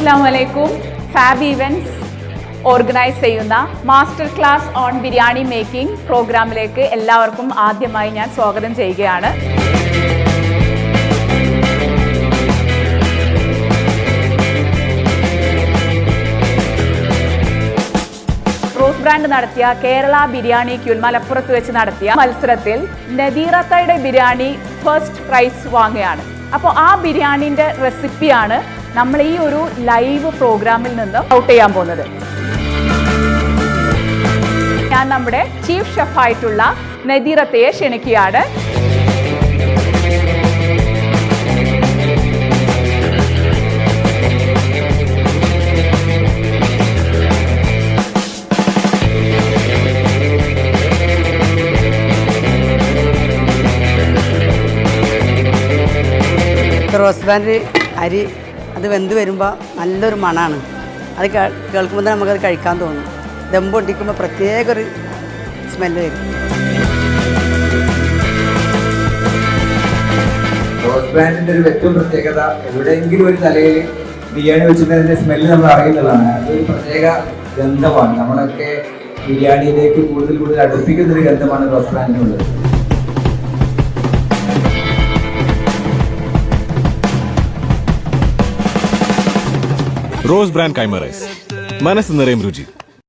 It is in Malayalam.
അസ്സാം വലൈക്കും ഫാബ് ഈവൻസ് ഓർഗനൈസ് ചെയ്യുന്ന master class on biryani making പ്രോഗ്രാമിലേക്ക് എല്ലാവർക്കും ആദ്യമായി ഞാൻ സ്വാഗതം ചെയ്യുകയാണ്. ബ്രാൻഡ് നടത്തിയ കേരള ബിരിയാണി ക്യൂൽ വെച്ച് നടത്തിയ മത്സരത്തിൽ നദീറത്തയുടെ ബിരിയാണി ഫസ്റ്റ് പ്രൈസ് വാങ്ങുകയാണ്. അപ്പോൾ ആ ബിരിയാണിന്റെ റെസിപ്പിയാണ് നമ്മൾ ഈ ഒരു ലൈവ് പ്രോഗ്രാമിൽ നിന്ന് ഔട്ട് ചെയ്യാൻ പോകുന്നത്. ഞാൻ നമ്മുടെ ചീഫ് ഷെഫായിട്ടുള്ള നദീറത്തയെ ക്ഷണിക്കുകയാണ്. റോസ് അരി അത് വെന്ത് വരുമ്പോൾ നല്ലൊരു മണമാണ് അത് കേൾക്കുമ്പോൾ തന്നെ നമുക്കത് കഴിക്കാൻ തോന്നും. ദം പൊട്ടിക്കുമ്പോൾ പ്രത്യേക ഒരു സ്മെല്ല് വരും. റോസ് ബ്രാൻഡിന്റെ ഒരു ഏറ്റവും പ്രത്യേകത എവിടെയെങ്കിലും ഒരു തലയിൽ ബിരിയാണി വെച്ചിട്ടുണ്ടെങ്കിൽ അതിന്റെ സ്മെല്ല് നമ്മൾ അറിയുന്നതാണ്. അതൊരു പ്രത്യേക ഗന്ധമാണ്. നമ്മളൊക്കെ ബിരിയാണിയിലേക്ക് കൂടുതൽ കൂടുതൽ അടുപ്പിക്കുന്ന ഒരു ഗന്ധമാണ് റോസ് ബ്രാൻഡിനുള്ളത് റോസ് ബ്രാൻഡ് കൈമറൈസ്. മനസ്സ് നിറയും രുചി.